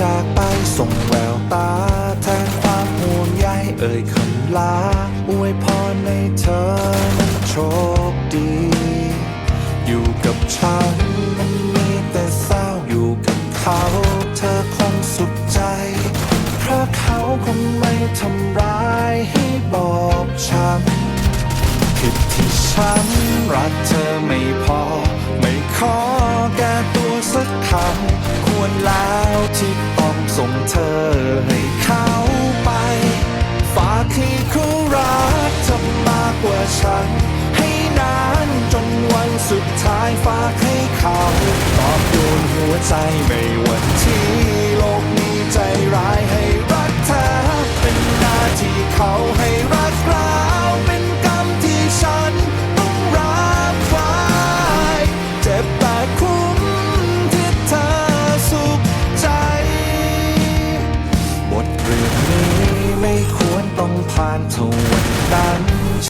จากไปส่งแววตา แทนความห่วงใยเอ่ยคำลา อวยพรในเธอนั้นโชคดี อยู่กับฉันมันมีแต่เศร้าอยู่กับเขา เธอคงสุขใจ เพราะเขาคงไม่ทำร้ายให้บอบช้ำผิดที่ฉันรักเธอไม่พอ ไม่ขอแก้ตัวสักคำ วรแล้วที่ต้องส่งเธอให้เขาไป ฝากให้เขารักเธอมากกว่าฉัน ให้นานจนวันสุดท้ายฝากให้เขาตอบโยนหัวใจไม่วันที่ 满头文胆。